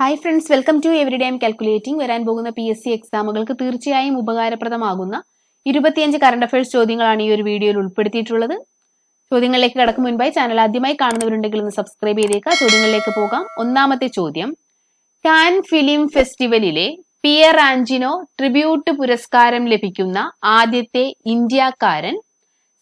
Hi friends welcome to every day calculating വരാൻ പോകുന്ന P S C എക്സാമുകൾക്ക് തീർച്ചയായും ഉപകാരപ്രദമാകുന്ന ഇരുപത്തിയഞ്ച് കറണ്ട് അഫയേഴ്സ് ചോദ്യങ്ങളാണ് ഈ ഒരു വീഡിയോയിൽ ഉൾപ്പെടുത്തിയിട്ടുള്ളത്. ചോദ്യങ്ങളിലേക്ക് കടക്കും മുൻപായി ചാനൽ ആദ്യമായി കാണുന്നവരുണ്ടെങ്കിൽ ഒന്ന് സബ്സ്ക്രൈബ് ചെയ്തേക്കുക. ചോദ്യങ്ങളിലേക്ക് പോകാം. ഒന്നാമത്തെ ചോദ്യം. കാൻ ഫിലിം ഫെസ്റ്റിവലിലെ പിയർ ആഞ്ചിനോ ട്രിബ്യൂട്ട് പുരസ്കാരം ലഭിക്കുന്ന ആദ്യത്തെ ഇന്ത്യക്കാരൻ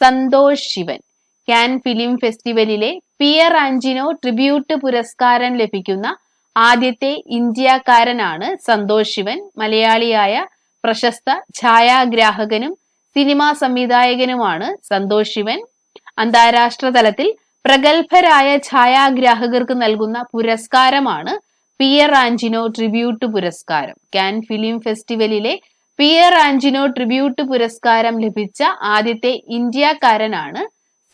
സന്തോഷ് ശിവൻ. കാൻ ഫിലിം ഫെസ്റ്റിവലിലെ പിയർ ആഞ്ചിനോ ട്രിബ്യൂട്ട് പുരസ്കാരം ലഭിക്കുന്ന ആദ്യത്തെ ഇന്ത്യക്കാരനാണ് സന്തോഷ് ശിവൻ. മലയാളിയായ പ്രശസ്ത ഛായാഗ്രാഹകനും സിനിമാ സംവിധായകനുമാണ് സന്തോഷ് ശിവൻ. അന്താരാഷ്ട്ര തലത്തിൽ പ്രഗത്ഭരായ ഛായാഗ്രാഹകർക്ക് നൽകുന്ന പുരസ്കാരമാണ് പിയർ ആഞ്ചിനോ ട്രിബ്യൂട്ട് പുരസ്കാരം. കാൻ ഫിലിം ഫെസ്റ്റിവലിലെ പിയർ ആഞ്ചിനോ ട്രിബ്യൂട്ട് പുരസ്കാരം ലഭിച്ച ആദ്യത്തെ ഇന്ത്യക്കാരനാണ്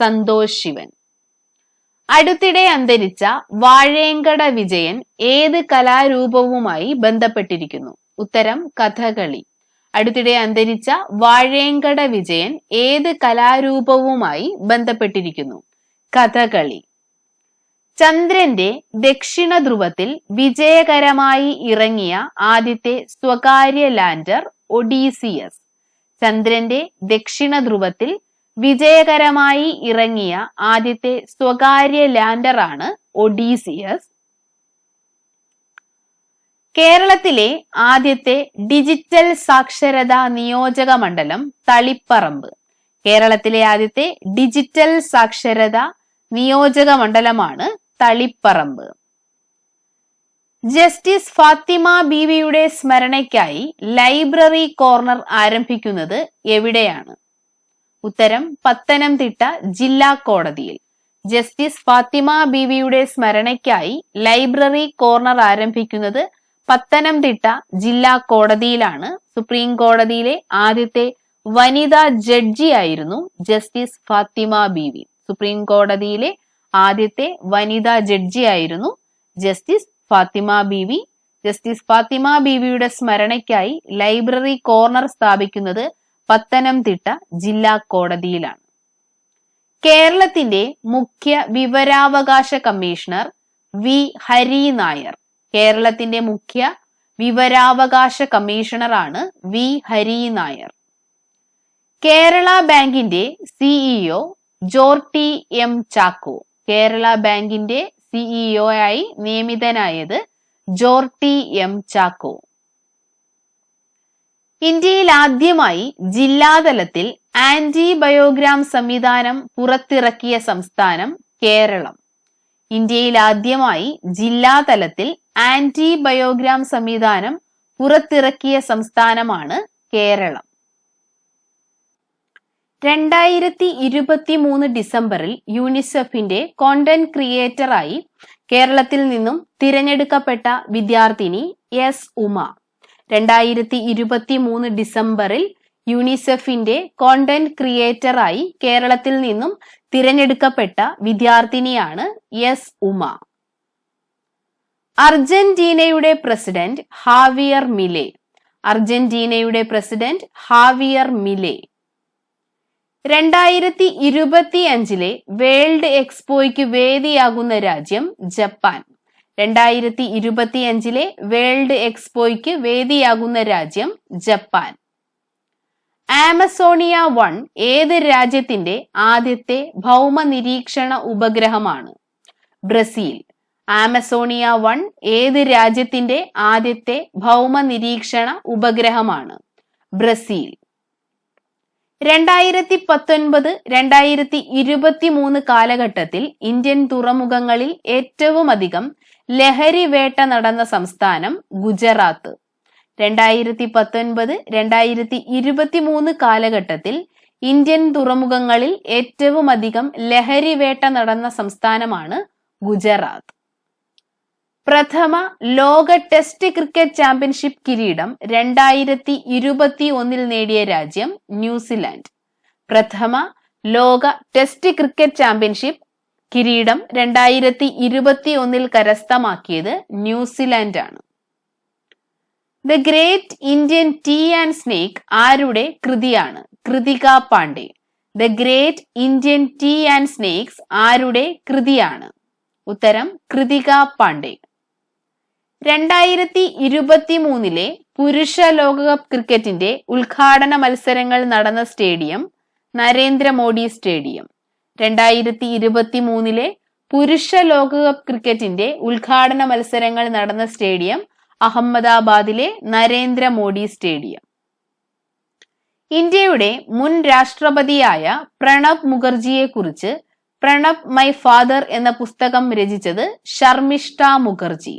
സന്തോഷ് ശിവൻ. അടുത്തിടെ അന്തരിച്ച വാഴേങ്കട വിജയൻ ഏത് കലാരൂപവുമായി ബന്ധപ്പെട്ടിരിക്കുന്നു? ഉത്തരം കഥകളി. അടുത്തിടെ അന്തരിച്ച വാഴേങ്കട വിജയൻ ഏത് കലാരൂപവുമായി ബന്ധപ്പെട്ടിരിക്കുന്നു? കഥകളി. ചന്ദ്രന്റെ ദക്ഷിണ ധ്രുവത്തിൽ വിജയകരമായി ഇറങ്ങിയ ആദ്യത്തെ സ്വകാര്യ ലാൻഡർ ഒഡീസിയസ്. ചന്ദ്രന്റെ ദക്ഷിണ ധ്രുവത്തിൽ വിജയകരമായി ഇറങ്ങിയ ആദ്യത്തെ സ്വകാര്യ ലാൻഡറാണ് ഒഡീസിയസ്. കേരളത്തിലെ ആദ്യത്തെ ഡിജിറ്റൽ സാക്ഷരതാ നിയോജക മണ്ഡലം തളിപ്പറമ്പ്. കേരളത്തിലെ ആദ്യത്തെ ഡിജിറ്റൽ സാക്ഷരതാ നിയോജക മണ്ഡലമാണ് തളിപ്പറമ്പ്. ജസ്റ്റിസ് ഫാത്തിമ ബീവിയുടെ സ്മരണയ്ക്കായി ലൈബ്രറി കോർണർ ആരംഭിക്കുന്നത് എവിടെയാണ്? ഉത്തരം പത്തനംതിട്ട ജില്ലാ കോടതിയിൽ. ജസ്റ്റിസ് ഫാത്തിമ ബീവിയുടെ സ്മരണയ്ക്കായി ലൈബ്രറി കോർണർ ആരംഭിക്കുന്നത് പത്തനംതിട്ട ജില്ലാ കോടതിയിലാണ്. സുപ്രീം കോടതിയിലെ ആദ്യത്തെ വനിതാ ജഡ്ജിയായിരുന്നു ജസ്റ്റിസ് ഫാത്തിമ ബീവി. സുപ്രീം കോടതിയിലെ ആദ്യത്തെ വനിതാ ജഡ്ജിയായിരുന്നു ജസ്റ്റിസ് ഫാത്തിമ ബീവി. ജസ്റ്റിസ് ഫാത്തിമ ബീവിയുടെ സ്മരണയ്ക്കായി ലൈബ്രറി കോർണർ സ്ഥാപിക്കുന്നത് പത്തനംതിട്ട ജില്ലാ കോടതിയിലാണ്. കേരളത്തിന്റെ മുഖ്യ വിവരാവകാശ കമ്മീഷണർ വി. ഹരി നായർ. കേരളത്തിന്റെ മുഖ്യ വിവരാവകാശ കമ്മീഷണറാണ് വി. ഹരി നായർ. കേരള ബാങ്കിന്റെ സിഇഒ ജോർട്ടി എം ചാക്കോ. കേരള ബാങ്കിന്റെ സിഇഒ ആയി നിയമിതനായത് ജോർട്ടി എം ചാക്കോ. ഇന്ത്യയിൽ ആദ്യമായി ജില്ലാതലത്തിൽ ആന്റിബയോഗ്രാം സംവിധാനം പുറത്തിറക്കിയ സംസ്ഥാനം കേരളം. ഇന്ത്യയിൽ ആദ്യമായി ജില്ലാതലത്തിൽ ആന്റിബയോഗ്രാം സംവിധാനം പുറത്തിറക്കിയ സംസ്ഥാനമാണ് കേരളം. രണ്ടായിരത്തി ഇരുപത്തി മൂന്ന് ഡിസംബറിൽ യൂണിസെഫിന്റെ കോണ്ടന്റ് ക്രിയേറ്ററായി കേരളത്തിൽ നിന്നും തിരഞ്ഞെടുക്കപ്പെട്ട വിദ്യാർത്ഥിനി എസ് ഉമ. രണ്ടായിരത്തി ഇരുപത്തി മൂന്ന് ഡിസംബറിൽ യൂണിസെഫിന്റെ കോണ്ടന്റ് ക്രിയേറ്ററായി കേരളത്തിൽ നിന്നും തിരഞ്ഞെടുക്കപ്പെട്ട വിദ്യാർത്ഥിനിയാണ് എസ് ഉമ. അർജന്റീനയുടെ പ്രസിഡന്റ് ഹാവിയർ മിലെ. അർജന്റീനയുടെ പ്രസിഡന്റ് ഹാവിയർ മിലെ. രണ്ടായിരത്തി ഇരുപത്തി അഞ്ചിലെ വേൾഡ് എക്സ്പോയ്ക്ക് വേദിയാകുന്ന രാജ്യം ജപ്പാൻ. രണ്ടായിരത്തി ഇരുപത്തി അഞ്ചിലെ വേൾഡ് എക്സ്പോയ്ക്ക് വേദിയാകുന്ന രാജ്യം ജപ്പാൻ. ആമസോണിയ വൺ ഏത് രാജ്യത്തിന്റെ ആദ്യത്തെ ഭൗമ നിരീക്ഷണ ഉപഗ്രഹമാണ്? ബ്രസീൽ. ആമസോണിയ വൺ ഏത് രാജ്യത്തിന്റെ ആദ്യത്തെ ഭൗമ നിരീക്ഷണ ഉപഗ്രഹമാണ്? ബ്രസീൽ. രണ്ടായിരത്തി പത്തൊൻപത് രണ്ടായിരത്തി ഇരുപത്തി മൂന്ന് കാലഘട്ടത്തിൽ ഇന്ത്യൻ തുറമുഖങ്ങളിൽ ഏറ്റവും അധികം ലഹരി വേട്ട നടന്ന സംസ്ഥാനം ഗുജറാത്ത്. രണ്ടായിരത്തി പത്തൊൻപത് രണ്ടായിരത്തി ഇരുപത്തി മൂന്ന് കാലഘട്ടത്തിൽ ഇന്ത്യൻ തുറമുഖങ്ങളിൽ ഏറ്റവും അധികം ലഹരി വേട്ട നടന്ന സംസ്ഥാനമാണ് ഗുജറാത്ത്. പ്രഥമ ലോക ടെസ്റ്റ് ക്രിക്കറ്റ് ചാമ്പ്യൻഷിപ്പ് കിരീടം രണ്ടായിരത്തി ഇരുപത്തി ഒന്നിൽ നേടിയ രാജ്യം ന്യൂസിലാൻഡ്. പ്രഥമ ലോക ടെസ്റ്റ് ക്രിക്കറ്റ് ചാമ്പ്യൻഷിപ്പ് കിരീടം രണ്ടായിരത്തി ഇരുപത്തി ഒന്നിൽ കരസ്ഥമാക്കിയത് ന്യൂസിലാൻഡ് ആണ് the great Indian tea and snake ആരുടെ കൃതിയാണ്? Kritika Pandey. The great Indian tea and snakes ആരുടെ കൃതിയാണ്? ഉത്തരം കൃതിക പാണ്ഡെ. രണ്ടായിരത്തി ഇരുപത്തി മൂന്നിലെ പുരുഷ ലോകകപ്പ് ക്രിക്കറ്റിന്റെ ഉദ്ഘാടന മത്സരങ്ങൾ നടന്ന സ്റ്റേഡിയം നരേന്ദ്രമോദി സ്റ്റേഡിയം. രണ്ടായിരത്തി ഇരുപത്തി മൂന്നിലെ പുരുഷ ലോകകപ്പ് ക്രിക്കറ്റിന്റെ ഉദ്ഘാടന മത്സരങ്ങൾ നടന്ന സ്റ്റേഡിയം അഹമ്മദാബാദിലെ നരേന്ദ്ര മോഡി സ്റ്റേഡിയം. ഇന്ത്യയുടെ മുൻ രാഷ്ട്രപതിയായ പ്രണബ് മുഖർജിയെ കുറിച്ച് പ്രണബ് മൈ ഫാദർ എന്ന പുസ്തകം രചിച്ചത് ശർമിഷ്ഠ മുഖർജി.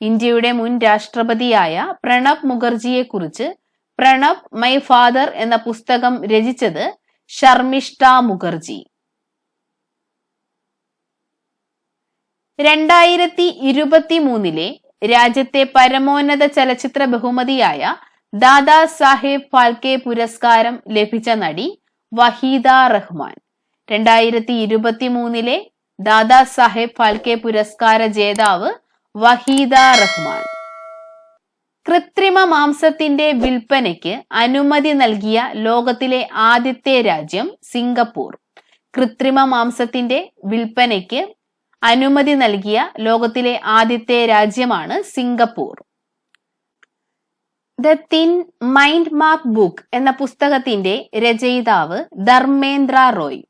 ഇന്ത്യയുടെ മുൻ രാഷ്ട്രപതിയായ പ്രണബ് മുഖർജിയെ കുറിച്ച് പ്രണബ് മൈ ഫാദർ എന്ന പുസ്തകം രചിച്ചത് ശർമിഷ്ഠ മുഖർജി. രണ്ടായിരത്തി ഇരുപത്തി മൂന്നിലെ രാജ്യത്തെ പരമോന്നത ചലച്ചിത്ര ബഹുമതിയായ ദാദാ സാഹേബ് ഫാൽക്കെ പുരസ്കാരം ലഭിച്ച നടി വഹീദ റഹ്മാൻ. രണ്ടായിരത്തി ഇരുപത്തി മൂന്നിലെ ദാദാ സാഹേബ് ഫാൽക്കെ പുരസ്കാര ജേതാവ് വഹീദ റഹ്മാൻ. കൃത്രിമ മാംസത്തിന്റെ വിൽപ്പനയ്ക്ക് അനുമതി നൽകിയ ലോകത്തിലെ ആദ്യത്തെ രാജ്യം സിംഗപ്പൂർ. കൃത്രിമ മാംസത്തിന്റെ വിൽപ്പനയ്ക്ക് അനുമതി നൽകിയ ലോകത്തിലെ ആദ്യത്തെ രാജ്യമാണ് Singapore. The thin mind map book എന്ന പുസ്തകത്തിന്റെ രചയിതാവ് Dharmendra Roy.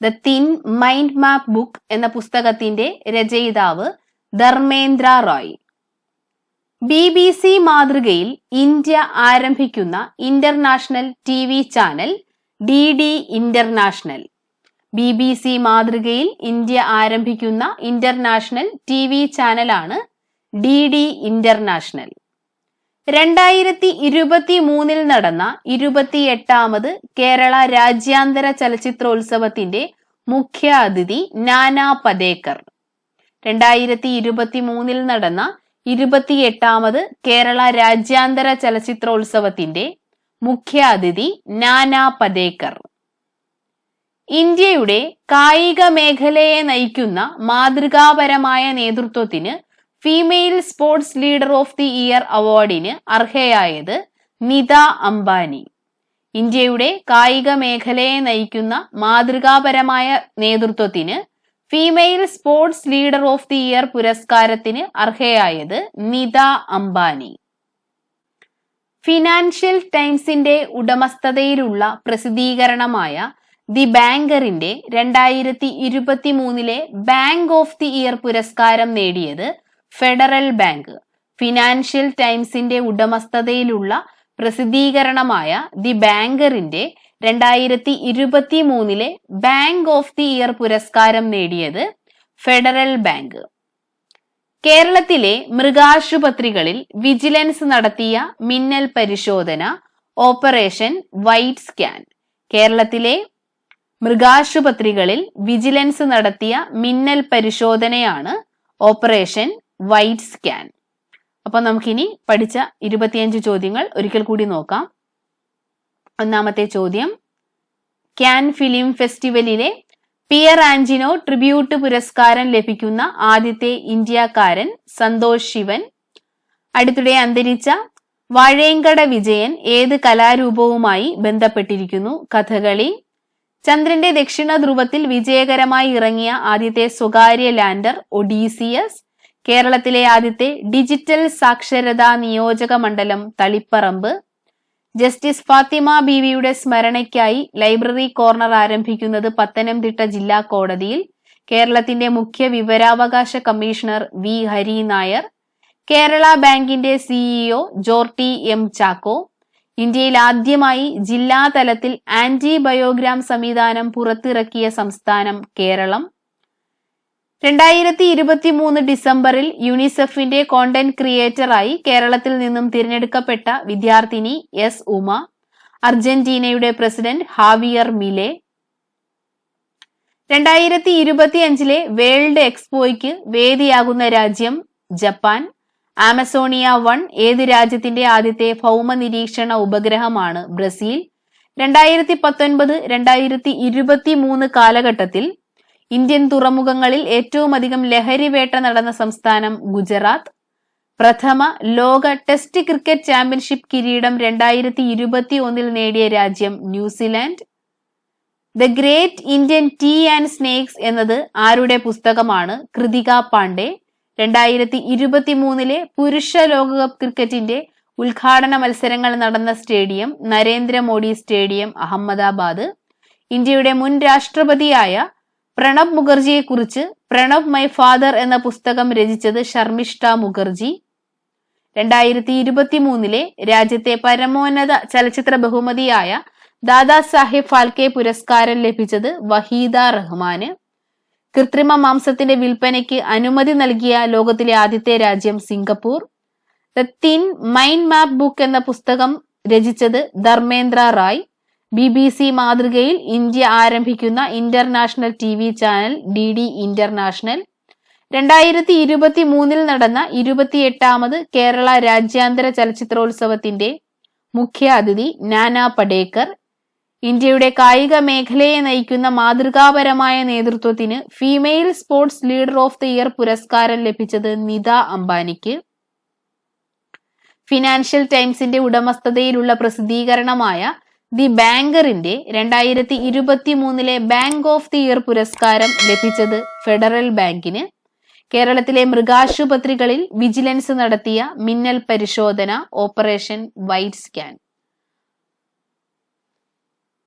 The thin mind map book എന്ന പുസ്തകത്തിന്റെ രചയിതാവ് Dharmendra Roy. B B C മാതൃകയിൽ ഇന്ത്യ ആരംഭിക്കുന്ന international T V channel D D international. B B C മാതൃകയിൽ ഇന്ത്യ ആരംഭിക്കുന്ന ഇന്റർനാഷണൽ ടി വി ചാനലാണ് ഡി ഡി ഇന്റർനാഷണൽ. രണ്ടായിരത്തി ഇരുപത്തി മൂന്നിൽ നടന്ന ഇരുപത്തിയെട്ടാമത് കേരള രാജ്യാന്തര ചലച്ചിത്രോത്സവത്തിന്റെ മുഖ്യ അതിഥി നാനാ പതേക്കർ. രണ്ടായിരത്തി ഇരുപത്തി മൂന്നിൽ നടന്ന ഇരുപത്തിയെട്ടാമത് കേരള രാജ്യാന്തര ചലച്ചിത്രോത്സവത്തിന്റെ മുഖ്യ അതിഥി നാനാ പതേക്കർ. ഇന്ത്യയുടെ കായിക മേഖലയെ നയിക്കുന്ന മാതൃകാപരമായ നേതൃത്വത്തിന് female sports leader of the year അവാർഡിന് അർഹയായത് നിത അംബാനി. ഇന്ത്യയുടെ കായിക മേഖലയെ നയിക്കുന്ന മാതൃകാപരമായ നേതൃത്വത്തിന് female sports leader of the year പുരസ്കാരത്തിന് അർഹയായത് നിത അംബാനി. ഫിനാൻഷ്യൽ ടൈംസിന്റെ ഉടമസ്ഥതയിലുള്ള പ്രസിദ്ധീകരണമായ ദി ബാങ്കറിന്റെ രണ്ടായിരത്തി ഇരുപത്തി മൂന്നിലെ ബാങ്ക് ഓഫ് ദി ഇയർ പുരസ്കാരം നേടിയത് ഫെഡറൽ ബാങ്ക്. ഫിനാൻഷ്യൽ ടൈംസിന്റെ ഉടമസ്ഥതയിലുള്ള പ്രസിദ്ധീകരണമായ ദി ബാങ്കറിന്റെ രണ്ടായിരത്തി ഇരുപത്തി മൂന്നിലെ ബാങ്ക് ഓഫ് ദി ഇയർ പുരസ്കാരം നേടിയത് ഫെഡറൽ ബാങ്ക്. കേരളത്തിലെ മൃഗാശുപത്രികളിൽ വിജിലൻസ് നടത്തിയ മിന്നൽ പരിശോധന ഓപ്പറേഷൻ വൈറ്റ് സ്കാൻ. കേരളത്തിലെ മൃഗാശുപത്രികളിൽ വിജിലൻസ് നടത്തിയ മിന്നൽ പരിശോധനയാണ് ഓപ്പറേഷൻ വൈറ്റ് സ്കാൻ. അപ്പൊ നമുക്കിനി പഠിച്ച ഇരുപത്തിയഞ്ച് ചോദ്യങ്ങൾ ഒരിക്കൽ കൂടി നോക്കാം. ഒന്നാമത്തെ ചോദ്യം ക്യാൻ ഫിലിം ഫെസ്റ്റിവലിലെ പിയർ ആൻജിനോ ട്രിബ്യൂട്ട് പുരസ്കാരം ലഭിക്കുന്ന ആദ്യത്തെ ഇന്ത്യക്കാരൻ സന്തോഷ് ശിവൻ. അടുത്തിടെ അന്തരിച്ച വാഴേങ്കട വിജയൻ ഏത് കലാരൂപവുമായി ബന്ധപ്പെട്ടിരിക്കുന്നു? കഥകളി ചന്ദ്രന്റെ ദക്ഷിണ ധ്രുവത്തിൽ വിജയകരമായി ഇറങ്ങിയ ആദ്യത്തെ സ്വകാര്യ ലാൻഡർ ഒഡീസിയസ് കേരളത്തിലെ ആദ്യത്തെ ഡിജിറ്റൽ സാക്ഷരതാ നിയോജക മണ്ഡലം തളിപ്പറമ്പ്. ജസ്റ്റിസ് ഫാത്തിമ ബീവിയുടെ സ്മരണയ്ക്കായി ലൈബ്രറി കോർണർ ആരംഭിക്കുന്നത് പത്തനംതിട്ട ജില്ലാ കോടതിയിൽ. കേരളത്തിന്റെ മുഖ്യ വിവരാവകാശ കമ്മീഷണർ വി ഹരി നായർ. കേരള ബാങ്കിന്റെ സിഇഒ ജോർട്ടി എം ചാക്കോ. ഇന്ത്യയിൽ ആദ്യമായി ജില്ലാ തലത്തിൽ ആന്റിബയോഗ്രാം സംവിധാനം പുറത്തിറക്കിയ സംസ്ഥാനം കേരളം. രണ്ടായിരത്തി ഇരുപത്തി മൂന്ന് ഡിസംബറിൽ യുണിസെഫിന്റെ കോണ്ടന്റ് ക്രിയേറ്ററായി കേരളത്തിൽ നിന്നും തിരഞ്ഞെടുക്കപ്പെട്ട വിദ്യാർത്ഥിനി എസ് ഉമ അർജന്റീനയുടെ പ്രസിഡന്റ് ഹാവിയർ മിലെ. രണ്ടായിരത്തി ഇരുപത്തി അഞ്ചിലെ വേൾഡ് എക്സ്പോയ്ക്ക് വേദിയാകുന്ന രാജ്യം ജപ്പാൻ. ആമസോണിയ വൺ ഏത് രാജ്യത്തിന്റെ ആദ്യത്തെ ഭൗമ നിരീക്ഷണ ഉപഗ്രഹമാണ് ബ്രസീൽ? രണ്ടായിരത്തി പത്തൊൻപത് രണ്ടായിരത്തി ഇരുപത്തി മൂന്ന് കാലഘട്ടത്തിൽ ഇന്ത്യൻ തുറമുഖങ്ങളിൽ ഏറ്റവും അധികം ലഹരി വേട്ട നടന്ന സംസ്ഥാനം ഗുജറാത്ത്. പ്രഥമ ലോക ടെസ്റ്റ് ക്രിക്കറ്റ് ചാമ്പ്യൻഷിപ്പ് കിരീടം രണ്ടായിരത്തി ഇരുപത്തി ഒന്നിൽ നേടിയ രാജ്യം New Zealand. The great Indian tea and snakes എന്നത് ആരുടെ പുസ്തകമാണ്? കൃതിക പാണ്ഡെ. രണ്ടായിരത്തി ഇരുപത്തി മൂന്നിലെ പുരുഷ ലോകകപ്പ് ക്രിക്കറ്റിന്റെ ഉദ്ഘാടന മത്സരങ്ങൾ നടന്ന സ്റ്റേഡിയം നരേന്ദ്രമോദി സ്റ്റേഡിയം അഹമ്മദാബാദ്. ഇന്ത്യയുടെ മുൻ രാഷ്ട്രപതിയായ പ്രണബ് മുഖർജിയെക്കുറിച്ച് പ്രണബ് മൈ ഫാദർ എന്ന പുസ്തകം രചിച്ചത് ശർമിഷ്ഠ മുഖർജി. രണ്ടായിരത്തി ഇരുപത്തി മൂന്നിലെ രാജ്യത്തെ പരമോന്നത ചലച്ചിത്ര ബഹുമതിയായ ദാദാ സാഹിബ് ഫാൽക്കെ പുരസ്കാരം ലഭിച്ചത് വഹീദ റഹ്മാന്. കൃത്രിമ മാംസത്തിന്റെ വിൽപ്പനയ്ക്ക് അനുമതി നൽകിയ ലോകത്തിലെ ആദ്യത്തെ രാജ്യം Singapore. The thin mind map book എന്ന പുസ്തകം രചിച്ചത് Dharmendra Rai. B B C മാതൃകയിൽ ഇന്ത്യ ആരംഭിക്കുന്ന international T V channel D D international. രണ്ടായിരത്തി ഇരുപത്തി മൂന്നിൽ നടന്ന ഇരുപത്തിയെട്ടാമത് കേരള രാജ്യാന്തര ചലച്ചിത്രോത്സവത്തിന്റെ മുഖ്യ അതിഥി നാന പടേക്കർ. ഇന്ത്യയുടെ കായിക മേഖലയെ നയിക്കുന്ന മാതൃകാപരമായ നേതൃത്വത്തിന് female sports leader of the year പുരസ്കാരം ലഭിച്ചത് നിത അംബാനിക്ക്. ഫിനാൻഷ്യൽ ടൈംസിന്റെ ഉടമസ്ഥതയിലുള്ള പ്രസിദ്ധീകരണമായ ദി ബാങ്കറിന്റെ രണ്ടായിരത്തി ഇരുപത്തി മൂന്നിലെ ബാങ്ക് ഓഫ് ദി ഇയർ പുരസ്കാരം ലഭിച്ചത് ഫെഡറൽ ബാങ്കിന്. കേരളത്തിലെ മൃഗാശുപത്രികളിൽ വിജിലൻസ് നടത്തിയ മിന്നൽ പരിശോധന ഓപ്പറേഷൻ വൈറ്റ് സ്കാൻ.